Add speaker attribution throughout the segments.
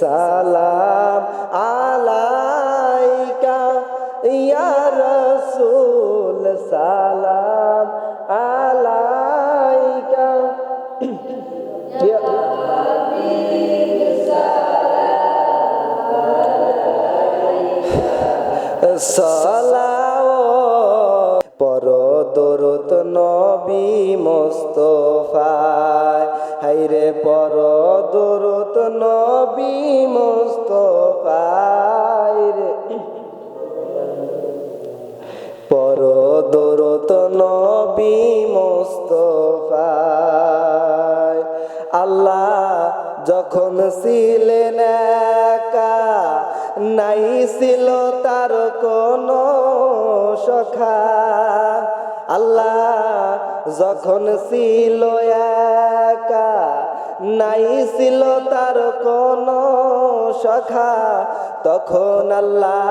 Speaker 1: সালাম আলাইকা ইয়া দরত নবী মোস্তফায়। আল্লাহ যখন ছিলেন একা, নাই ছিল তার কোন সখা। আল্লাহ যখন ছিল একা, নাই ছিল তার কোন সখা। তখন আল্লাহ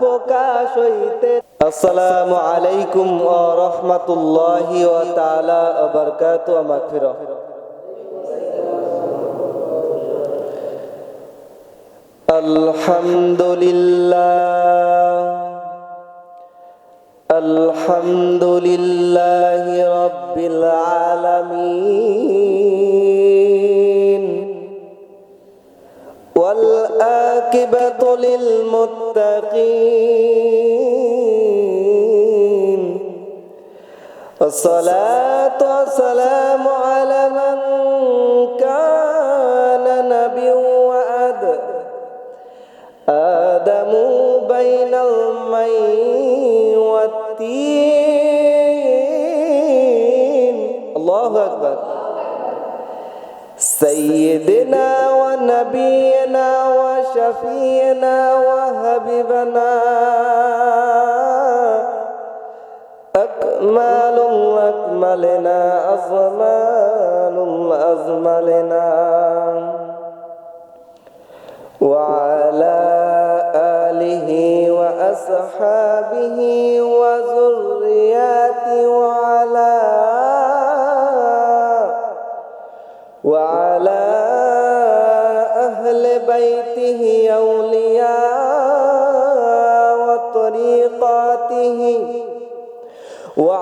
Speaker 1: প্রকাশ হইতে السلام عليكم ورحمة الله وتعالى وبركاته ومغفرة الحمد لله الحمد لله رب العالمين والآكبة للمتقين. الصلاة والسلام على من كان نبي وأد آدم بين المي والتين. الله أكبر. سيدنا ونبينا وشفينا وحبيبنا. أكمل أكملنا أزمال أزملنا. وعلى آله وأصحابه وذرياته وعلى وعلى أهل بيته Wow.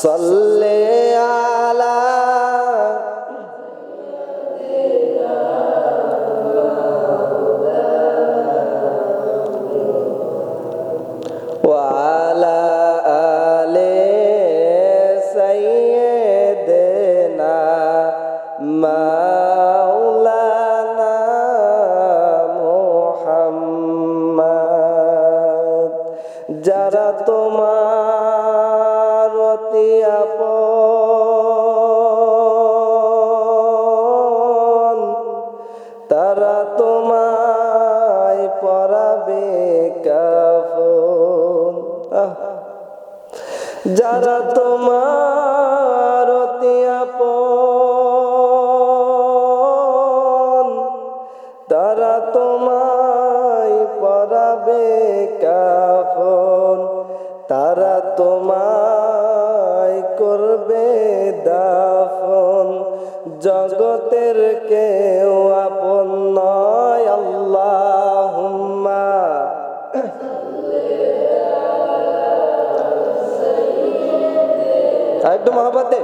Speaker 1: সাল্লি পরাবে কাফন তারা তোমায় করবে দাফন। জগতের কেউ আপন নয় আল্লাহ একটু মহাবাতে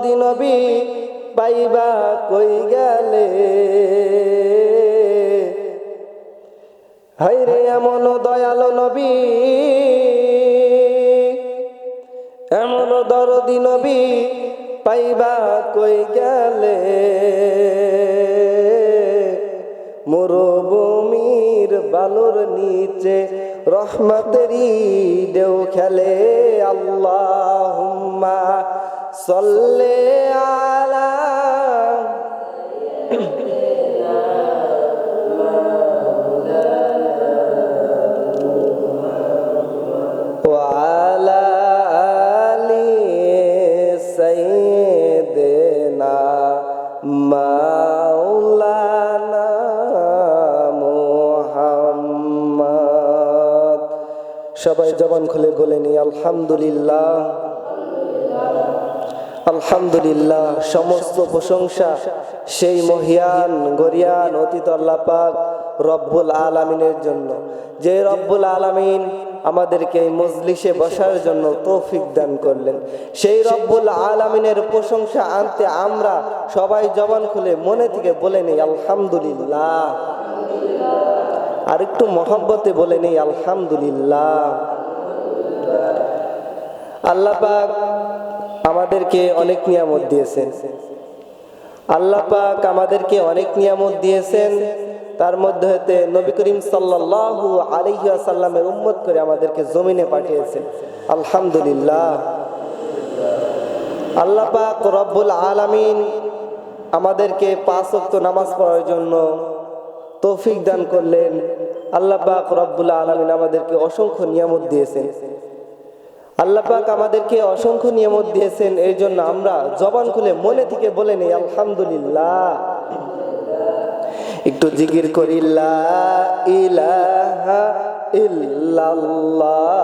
Speaker 1: দরদি নবী পাইবা কই গেলে? হাইরে এমন দয়াল নবী, এমন দরদি নবী পাইবা কই গেলে? মরুভূমির বালুর নিচে রহমতেরি দেও খেলে, আল্লাহুম্মা সল্লে আলা وعلى آل سيدنا مولانا محمد সবাই জবান খুলে বলেনি আলহামদুলিল্লাহ আলহামদুলিল্লাহ, সমস্ত প্রশংসা সেই মহিয়ান, গরিয়ান, অতীত পাক রব্বুল আলামিনের জন্য। যে রব্বুল আলামিন আমাদেরকে এই মজলিসে বসার জন্য তৌফিক দান করলেন। সেই রব্বুল আলামিনের প্রশংসা আনতে আমরা সবাই জবান খুলে মনে থেকে বলে নেই, আলহামদুলিল্লাহ। আর একটু মহব্বতে বলে নেই, আলহামদুলিল্লাহ। আল্লাহ পাক আমাদেরকে অনেক নিয়ামত দিয়েছেন। আল্লাহ পাক আমাদেরকে অনেক নিয়ামত দিয়েছেন। তার মধ্যে হতে নবী করিম সাল্লাল্লাহু আলাইহি ওয়াসাল্লামের উম্মত করে আমাদেরকে জমিনে পাঠিয়েছেন। আলহামদুলিল্লাহ। আল্লাহ পাক রব্বুল আলামিন আমাদেরকে পাঁচ ওয়াক্ত নামাজ পড়ার জন্য তৌফিক দান করলেন। আল্লাহ পাক রব্বুল আলামিন আমাদেরকে অসংখ্য নিয়ামত দিয়েছেন। আল্লাহ পাক আমাদেরকে অসংখ্য নিয়ামত দিয়েছেন এই জন্য আমরা জবান খুলে মনে থেকে বলে নেই, আলহামদুলিল্লাহ। একটু জিকির করি, লা ইলাহা ইল্লাল্লাহ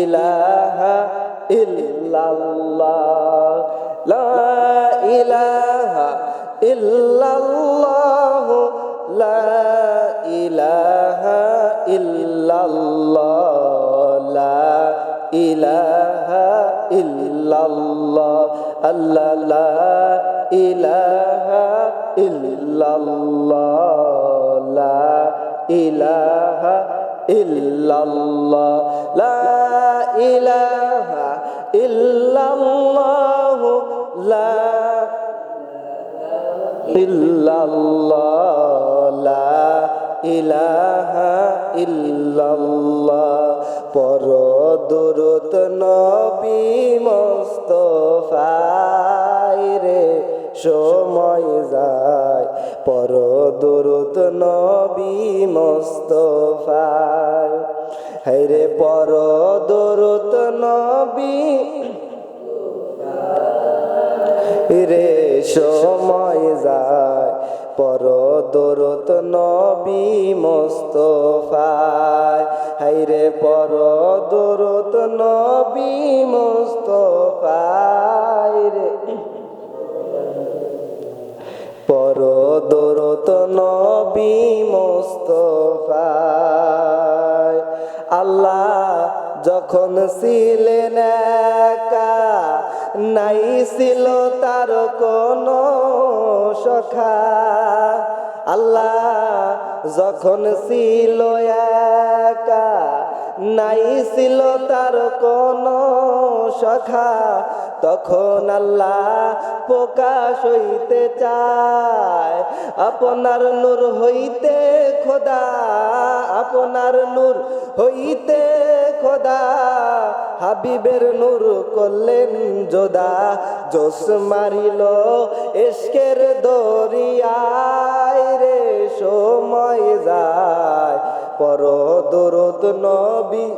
Speaker 1: ইলাহা লা লা ইলাহা ইল্লাল্লাহ আল্লাহ লা ইলাহা ইল্লাল্লাহ লা ইলাহা ইল্লাল্লাহ লা ইলাহা ইল্লাল্লাহ লা ইল্লাল্লাহ লা ইলাহা ইল্লাল্লাহ পর দুরুত নবী মোস্তফাই রে, সময় যায়। পর দুরুত নবী মোস্তফাই। হাইরে পর দুরুত নবী রে, সময় যায়। পর দরত নবী মোস্তফায়। হাইরে পর দরত নবী মোস্তফায় রে। পর দরত নবী মোস্তফায়। আল্লাহ যখন ছিলেন একা নাই ছিল তার কোন সখা। আল্লাহ যখন ছিল একা, নাই ছিল তার কোন সখা। তখন আল্লাহ প্রকাশ হইতে চায়, আপনার নূর হইতে আল্লাহর নূর হইতে খোদা, হাবিবের নূর করলেন যোদা জোস মারিল এসকের দরিয়ায় রে, সময় যায় পর দরদ নবী।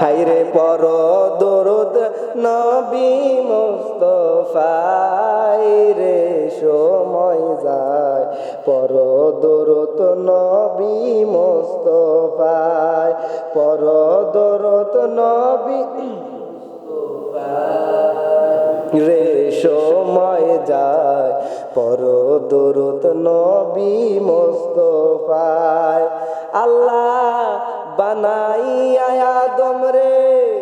Speaker 1: হাইরে পর দরদ নবী মোস্তফাই রে সময় যায়। পর দরদ নবী মোস্তফাই, পর দরদ নবী রে সময় যায়। পর দরদ নবী মোস্তফায় আল্লাহ বানাইয়া আদম রে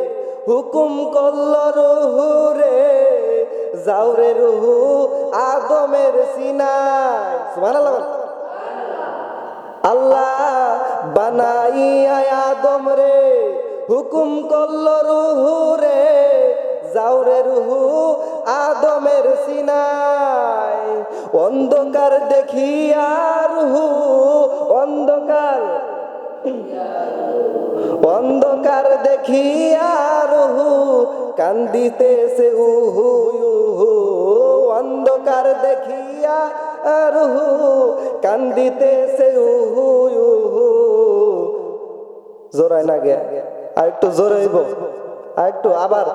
Speaker 1: হুকুম করল রুহু রে যাওরে রুহু আদমের সিনায়। আল্লাহ বানাইয়া আদম রে, হুকুম করল রুহু রে যাওরে রুহু আদমের সিনায়। অন্ধকার দেখিয়া রুহু অন্ধকার। অন্ধকার দেখিয়া রুহু কান্দিতেছে উহু উহু। অন্ধকার দেখিয়া রুহু কান্দিতেছে উহু উহু। জোরায় না গে আর একটু জোরে হইব আর একটু আবার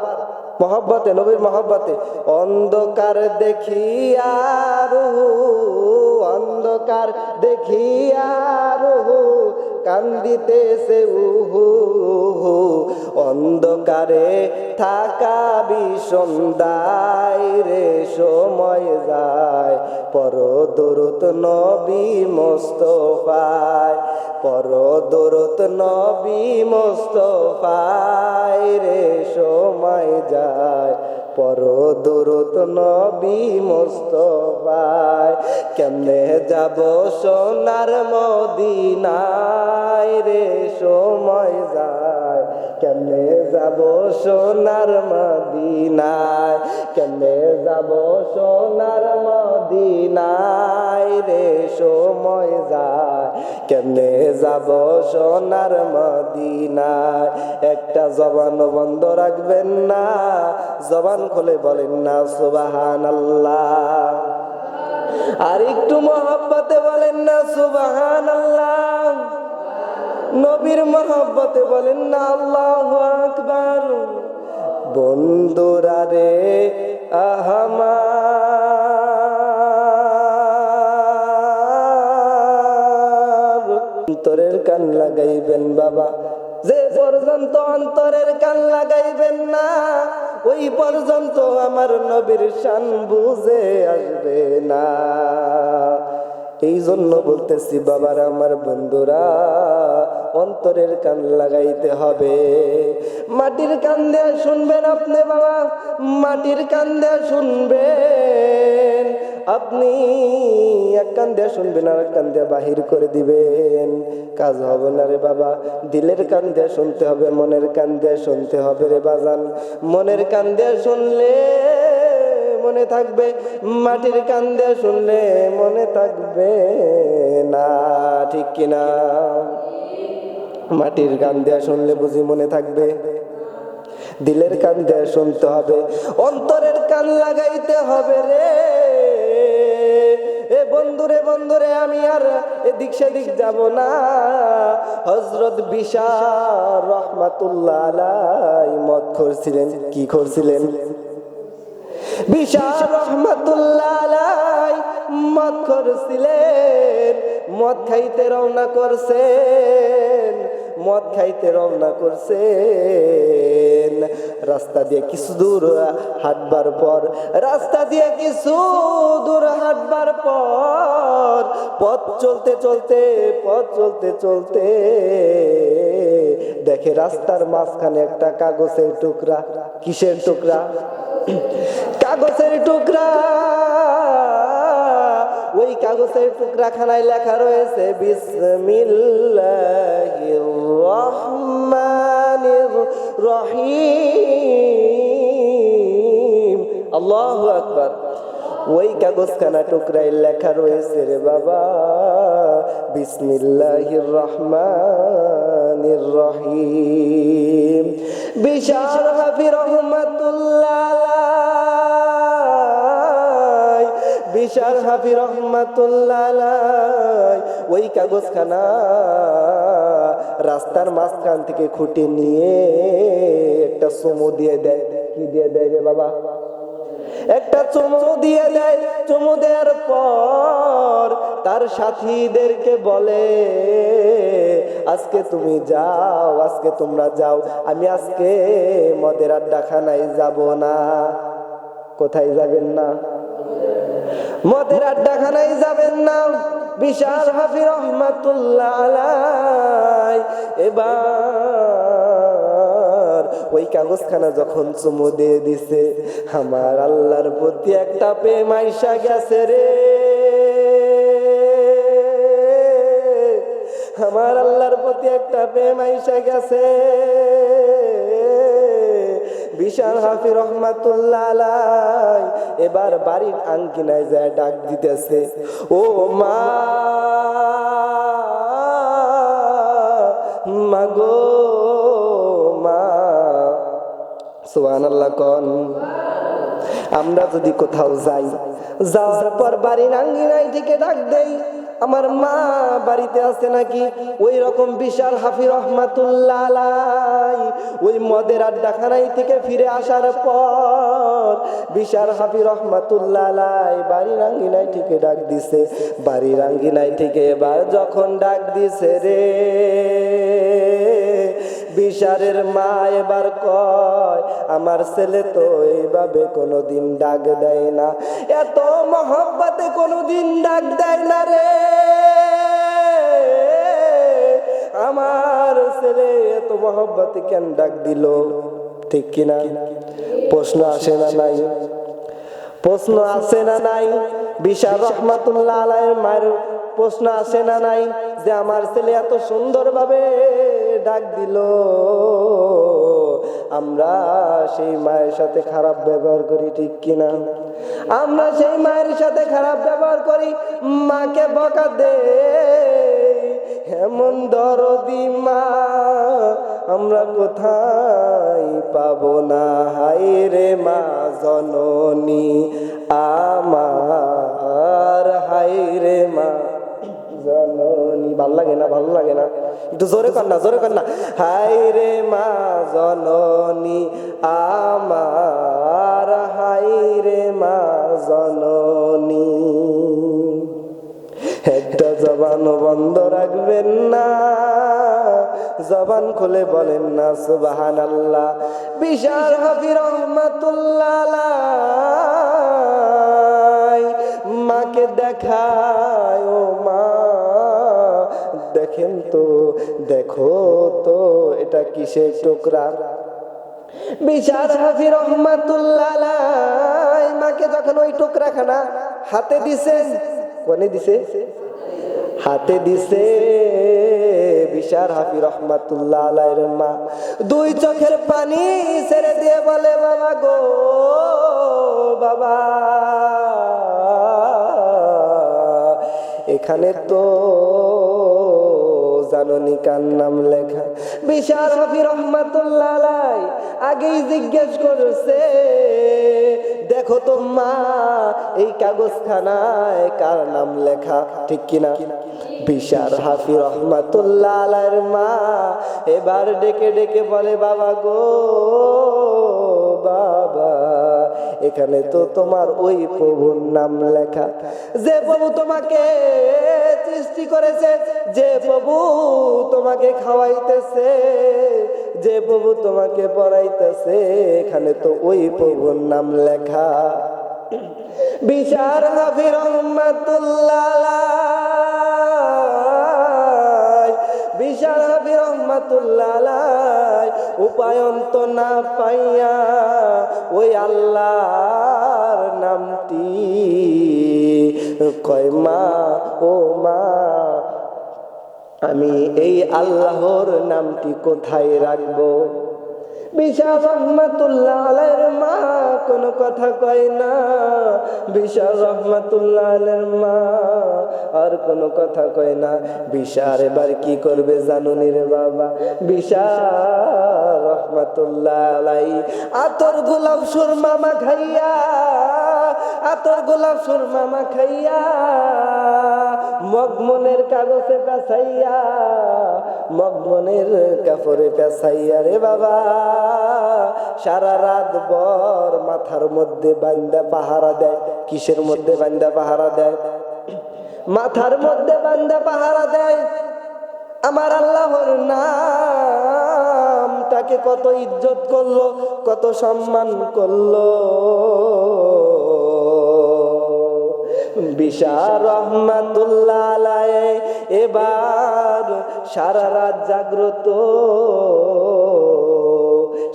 Speaker 1: মহব্বতে, নবীর মহব্বতে। অন্ধকার দেখিয়া রুহু, অন্ধকার দেখিয়া রুহু। কান্দিতেছে, উহু উহু অন্ধকারে থাকা বিষন্দায় রে, সময় যায়। পর দরুত নবী মোস্তফায় পর দরুত নবী মোস্তফায় রে, সময় যায়। পর দুরুত নবী মোস্তফায়। কেমনে যাব সোনার মদিনায় রে সময় যায় কেমনে যাব সোনার মদিনায়? কেমনে যাব সোনার মদিনায় রে সময় যায়? কেমনে যাব সোনার মদিনায়? একটা জবান বন্ধ রাখবেন না, জবান খুলে বলেন না সুবাহান আল্লাহ আর একটু মহব্বতে বলেন না সুবাহান আল্লাহ নবীর মহব্বতে বলেন, না, আল্লাহ আকবার। বন্ধুরা রে আহামার অন্তরের কান লাগাইবেন বাবা। যে পর্যন্ত অন্তরের কান লাগাইবেন না, ওই পর্যন্ত আমার নবীর শান বুঝে আসবে না। এই জন্য বলতেছি, বাবার, আমার বন্ধুরা, অন্তরের কান লাগাইতে হবে। মাটির কান দেয়া শুনবেন আপনি, বাবা, মাটির কান দেয়া শুনবেন। আপনি এক কান দিয়ে শুনবেন আর এক কান দিয়ে বাহির করে দিবেন। কাজ হবে না রে বাবা, দিলের কান দিয়ে শুনতে হবে, মনের কান দিয়ে শুনতে হবে রে বাজান। মনের কান দিয়ে শুনলে মনে থাকবে, মাটির কান দিয়ে শুনলে মনে থাকবে না, ঠিক কিনা? মাটির গান দেয়া শুনলে বুঝি মনে থাকবে, দিলের কান দেয়া শুনতে হবে, অন্তরের কান লাগাইতে হবে রে। এ বন্ধুরে বন্ধুরে, আমি আর এদিক সেদিক যাব না। হজরত বিশাল রহমাতুল্লাহ মত করছিলেন কি করছিলেন বিশাল মদ খাইতে রওনা করছেন, মদ খাইতে রওনা করছেন। রাস্তা দিয়ে কিছু দূর হাঁটবার পর, রাস্তা দিয়ে কিছু দূর হাঁটবার পর, পথ চলতে চলতে, পথ চলতে চলতে দেখে রাস্তার মাঝখানে একটা কাগজের টুকরা, কিসের টুকরা? কাগজের টুকরা, ওই কাগজের টুকরা খানায় লেখা রয়েছে, বিসমিল্লাহির রহিম। আল্লাহু আকবার। ওই কাগজখানা টুকরায় লেখা রয়েছে রে বাবা, বিসমিল্লাহির রহমানির রহিম। বিশাল হাফি রহমাতুল্লাহ বিশাল হাফি রহমাতুল্লাহ ওই কাগজখানা রাস্তার মাঝখান থেকে খুঁটে নিয়ে একটা সমু দিয়ে দেয়। কি দিয়ে দেয় রে বাবা? একটা চুমু দিয়ে দেয়। চুমু দেওয়ার পর তার সাথীদেরকে বলে, আজকে তুমি যাও, আজকে তোমরা যাও। আমি আজকে মদের আড্ডাখানায় যাব না। কোথায় যাবেন না? মদের আড্ডাখানায় যাবেন না। বিশাল হাফি রহমাতুল্লাহ এবার ওই কাগজখানা যখন চুমু দিয়ে দিছে, আমার আল্লাহর প্রতি একটা প্রেম আইসা গেছে রে। আমার আল্লাহর প্রতি একটা প্রেম আইসা গেছে। বিশাল হাফি রহমাতুল্লাহ এবার বাড়ির আঙ্কিনায় যায় ডাক দিতেছে, ও মা মাগো মা। সুবহান আল্লাহ কন, আমরা যদি কোথাও যাই, যাওয়ার পর বাড়ির আঙ্গিনায় থেকে ডাক দেই। আমার মা বাড়িতে আছে নাকি? ওই রকম বিশাল হাফি রহমাতুল্লাহ ওই মদের আড্ডাখানাই থেকে ফিরে আসার পর বিশাল হাফি রহমাতুল্লাহ বাড়ি রাঙ্গিনাই থেকে ডাক দিছে। বাড়ি রাঙ্গিনাই থেকে এবার যখন ডাক দিছে রে বিশারের মা এবার কয়, আমার ছেলে তো এইভাবে কোনোদিন ডাক দেয় না। এত মহব্বতে কোনোদিন ডাক দেয় না রে। আমার ছেলে এত মহব্বতে কেন ডাক দিল? ঠিক কিনা প্রশ্ন আসে না নাই। প্রশ্ন আসে না নাই। বিশাল রহমাতুল্লাহ আলাইয়ের মায়ের প্রশ্ন আসে না নাই যে আমার ছেলে এত সুন্দরভাবে ডাক দিল, আমরা সেই মায়ের সাথে খারাপ ব্যবহার করি, ঠিক কিনা আমরা সেই মায়ের সাথে খারাপ ব্যবহার করি, মাকে বকা দে। এমন দরদি মা, আমরা কোথায় পাবো না? হাই রে মা জননী, আমার হাই রে মা। ভালো লাগে না, ভালো লাগে না? একটু জোরে কর না, জোরে কর না। হাই রে মা জননী, আমার হাই রে মা জননী। একটা জবান বন্ধ রাখবেন না, জবান খুলে বলেন না সুবাহান আল্লাহ বিশাল হাফি রহমাতুল্লাহ মাকে দেখায়, ও মা। দেখেন তো দেখো তো এটা কিসের টুকরা? বিশাল হাফি রহমাতুল্লাহ মাকে যখন ওই টুকরাখানা হাতে দিছে, কোনে দিছে? হাতে দিছে বিশাল হাফি রহমাতুল্লাহ মা। দুই চোখের পানি ছেড়ে দিয়ে বলে, বাবা গো, বাবা, এখানে তো নাম লেখা। বিশাল হাফি রহমাতুল্লাহ আগেই জিজ্ঞেস করছে, দেখো তো মা, এই কাগজখানায় কার নাম লেখা? ঠিক কিনা? হাফি রহমাতুল্লাহ মা এবার ডেকে ডেকে বলে, বাবা গো, বাবা, এখানে তো তোমার ওই প্রভুর নাম লেখা। যে প্রভু তোমাকে সৃষ্টি করেছে, যে প্রভু তোমাকে খাওয়াইতেছে, যে প্রভু তোমাকে পড়াইতেছে, এখানে তো ওই প্রভুর নাম লেখা। বিশার হাফি রহমাতুল্লাহ বিশাল হাফি রহমাতুল্লাহ উপায়ন্ত না পাইয়া ওই আল্লাহর নামটি কয় মা ও মা, আমি এই আল্লাহর নামটি কোথায় রাখব? বিশাল রহমাতুল্লাহ আলের মা, কোনো কথা কয় না। বিশাল রহমাতুল্লাহ আলের মা, আর কোনো কথা কয় না। বিশাল এবার কি করবে জানুনি রে বাবা? বিশাল রহমাতুল্লাহ আলাই আতর গোলাপ সুর মামা খাইয়া, আতর গোলাপ সুর মামা খাইয়া। মগমনের কাগজে পেছাইয়া মগমনের কাপড়ে পেছাইয়া রে বাবা। সারা রাত বর মাথার মধ্যে বান্দা পাহারা দেয়, কিসের মধ্যে বান্দা পাহারা দেয়? মাথার মধ্যে বান্দা পাহারা দেয়। আমার আল্লাহর নাম তাকে কত ইজ্জত করল, কত সম্মান করল। বিশাল রহমাতুল্লাহ এবার সারা রাত জাগ্রত।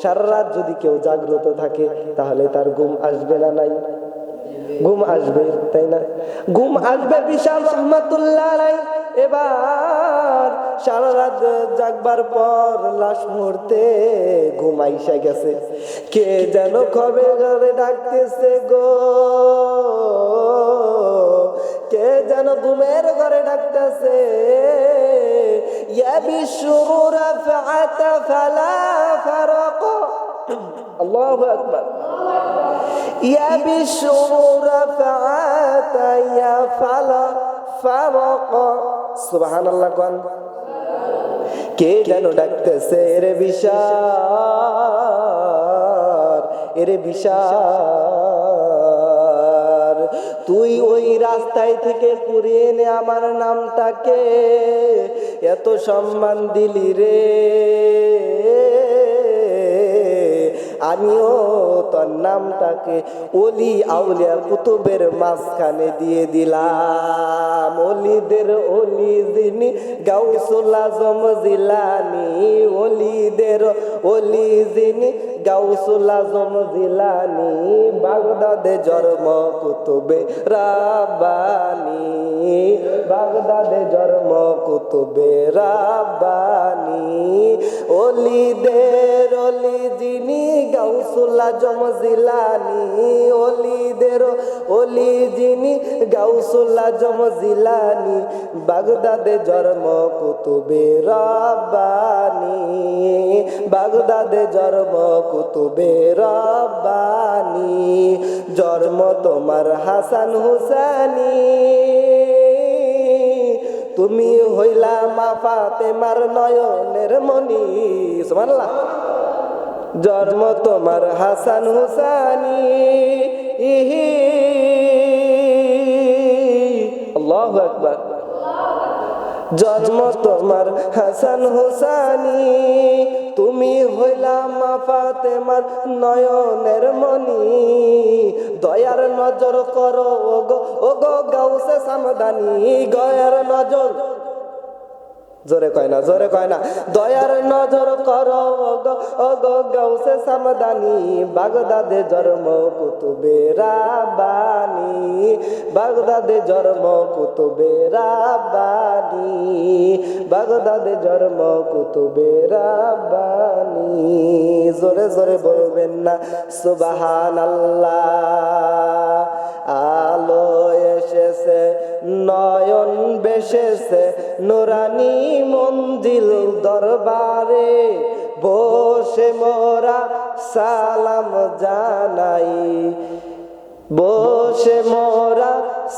Speaker 1: সারা রাত যদি কেউ জাগ্রত থাকে, তাহলে তার ঘুম আসবে না নাই? ঘুম আসবে, তাই না? ঘুম আসবে বিশাল রহমাতুল্লাহ এবার সারা রাত জাগবার পর লাশ মুহূর্তে ঘুম আইসা গেছে। কে যেন কবে ঘরে ডাকতেছে গো? কে যেন ঘুমের ঘরে ডাকতেছে? ফালা ফারাক। ফালা ফারাক সুবহানাল্লাহ কে যেন ডাকতেছে, এরে বিশাল এরে বিশাল। তুই ওই রাস্তায় থেকে পুরিয়ে এনে আমার নামটাকে এত সম্মান দিলি রে। আমিও তোর নামটাকে অলি আউলিয়া কুতুবের মাঝখানে দিয়ে দিলাম। অলিদের অলি যিনি গাউসুল আজম জিলানি অলিদের অলি যিনি গাউসুল আজম জিলানি, বাগদাদে জন্ম কুতুবে রাব্বানি, বাগদাদে জন্ম কুতুবে রাব্বানি। অলিদের অলি যিনি গাউসুল আজম জিলানি অলিদের অলি যিনি গাউসুল আজম জিলানি বাগদাদে জন্ম কুতুবে রাব্বানি, বাগদাদে জন্ম কুতুবে রাব্বানি, জন্ম তোমার হাসান হুসানি। তুমি হইলা মা ফাতেমার নয়নের মনি সুবহানাল্লাহ। জন্ম তোমার হাসান হুসানি। ইহি আল্লাহু আকবার। জন্ম তোমার হাসান হুসানি। তুমি হইলা মা ফাতেমার নয়নের মনি দয়ার নজর করো, ওগো ওগো গাউসে সামদানি। গয়ার নজর জোরে কয় না, জোরে কয় না। দয়ার নজর করো গাউসে সামদানি, বাগদাদে জন্ম কুতুবে রাবানি বাগদাদে জন্ম কুতুবে রাবানি বাগদাদে জন্ম কুতুবে রাবানি জোরে জোরে বলবেন না সুবাহান আল্লাহ আলো এসেছে নয়ন বেসেছে নুরানি মন্দির দরবারে। বসে মোরা সালাম জানাই। বসে মোরা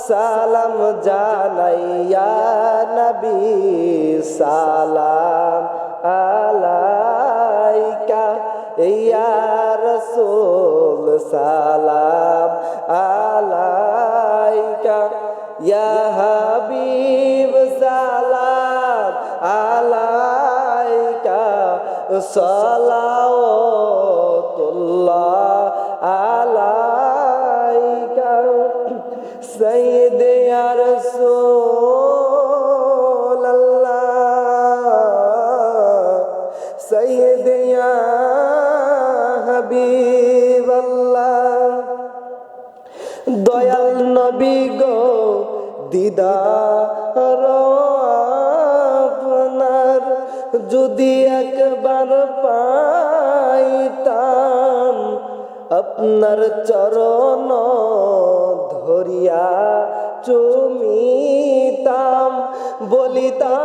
Speaker 1: সালাম জানাইয়া নবী সালাম আলাইকা। ইয়া রসুল সালাম সালাওয়াতুল্লাহ আপনার চরণ ধরিয়া চুমিতাম বলিতাম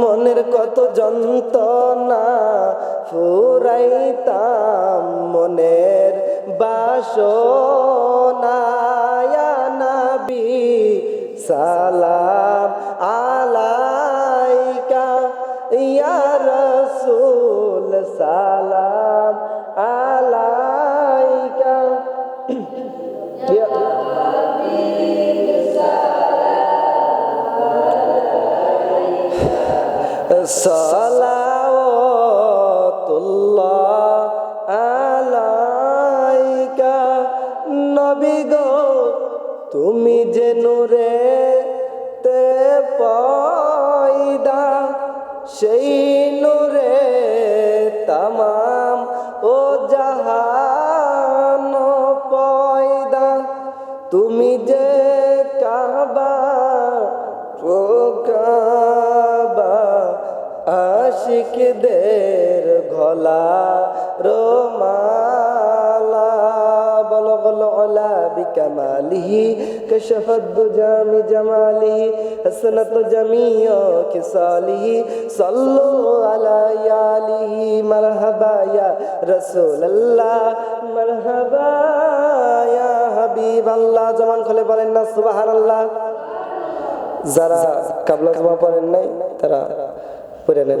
Speaker 1: মনের কত যন্ত্রণা ফুরাইতাম মনের বাসনায়া নবী সালাম আলাইকা সালাওয়াতুল্লাহ আলাইকা। নবী তুমি যে নূরে তে পয়দা সেই নূরে তামাম ঘলা রোমালা বলো বলো ওলা বিকামালিহি কশফত দুজামি জামালিহি হাসনাত জামিয় কিসালিহি সাল্লু আলা ইয়ালিহি মারহাবা ইয়া রাসূলুল্লাহ, মারহাবা ইয়া হাবিবাল্লাহ। জমান খুলে বলেন না, সুবহানাল্লাহ। যারা কাবলা জমা পড়েন নাই, তারা পড়ে নেন।